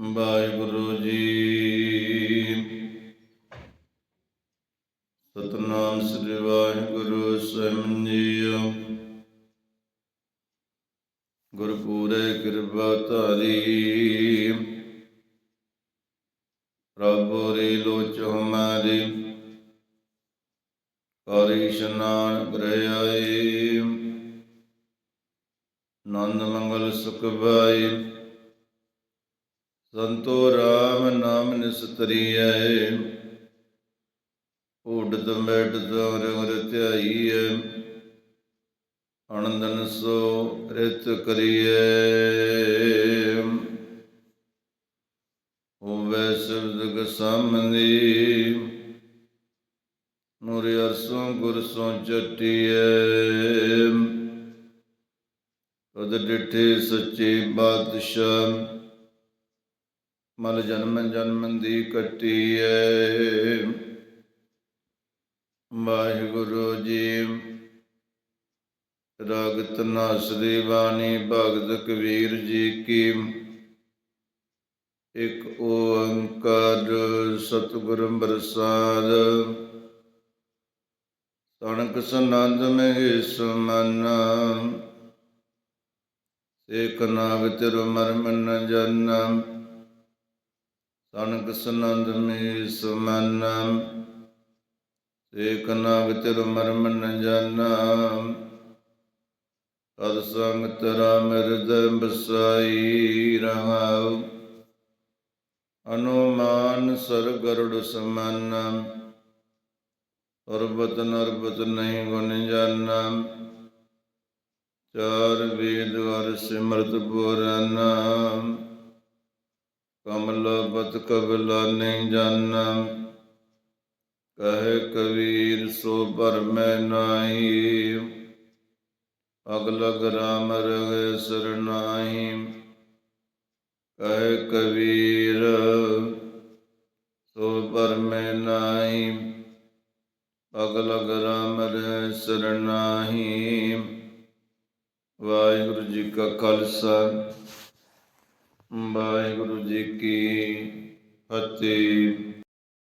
ਵਾਹਿਗੁਰੂ ਜੀ। ਸਤਨਾਮ ਸ੍ਰੀ ਵਾਹਿਗੁਰੂ ਸਾਹਿਬ ਜੀਓ ਗੁਰਪੂਰੇ ਕਿਰਪਾ ਧਾਰੀ। ਪ੍ਰਭੂ ਰੀ ਲੋਚ ਹਮਾਰੀ ਕਰੀ ਇਸ਼ਨਾਨ ਗ੍ਰਹਿ ਆਏ। ਨੰਦ ਮੰਗਲ ਸੁਖ ਪਾਈ ਸੰਤੋ ਰਾਮ ਨਾਮ ਨਿਸਤਰੀਐ ਊਡਤ ਮੈਟਤ ਰੰਗ ਧਿਆਈਐ ਅਨੰਦਨ ਸੋ ਰਿਤ ਕਰੀਐ। ਹੋਵੇ ਸਬਦ ਗਸਮਨੀ ਨੂਰ ਅਰਸੋਂ ਗੁਰ ਸੋਂ ਚਟੀਐ ਤਦ ਡਿਠੇ ਸੱਚੇ ਬਾਦਸ਼ਾਹ ਮਲ ਜਨਮ ਜਨਮ ਦੀ ਕੱਟੀ ਐ ਵਾਹਿਗੁਰੂ ਜੀ ਰਾਗ ਤਨਾਸ ਦੀ ਬਾਣੀ ਭਗਤ ਕਬੀਰ ਜੀ ਕੀ। ਇੱਕ ਓੰਕਾਰ ਸਤਿਗੁਰ ਪ੍ਰਸਾਦ ਤਣਕ ਸਨੰਦ ਮਹਿ ਸੁਮਨਾ ਸੇਕ ਨਾਗ ਤਿਰ ਮਰਮ ਨ ਜਾਨਾ। ਸਨਕ ਸਨੰਦ ਮੇ ਸੁਮਨ ਏਕ ਨਾਗ ਤਿਰ ਮਰਮ ਨ ਜਾਨਾ। ਤਦ ਸੰਗ ਤਰਾ ਮਿਰਦੈ ਬਸਾਈ ਰਹਾਉ। ਅਨੁਮਾਨ ਸਰ ਗਰੁੜ ਸਮਨ, ਪਰਬਤ ਨਰਬਤ ਨਹੀਂ ਗੁਣ ਜਾਣਾ ਚਾਰ ਵੇਦ ਵਰ ਸਿਮਰਤ ਪੁਰਾਨਾ। ਕਮਲ ਬਤ ਕਬਲਾ ਨਹੀਂ ਜਾਣਾ। ਕਹੇ ਕਬੀਰ, ਸੋ ਪਰ ਮੈਂ ਨਾਹੀ। ਅਗਲ ਰਾਮ ਰਗੇ ਸਰਨਾਹੀ ਕਹੇ ਕਬੀਰ, ਸੋ ਪਰ ਮੈਂ ਨਾਹੀ। ਅਗਲ ਰਾਮ ਰਗੇ ਸਰਨਾਹੀ ਵਾਹਿਗੁਰੂ ਜੀ ਕਾ ਖਾਲਸਾ। ਵਾਹਿਗੁਰੂ ਜੀ ਕੀ ਫਤਿਹ।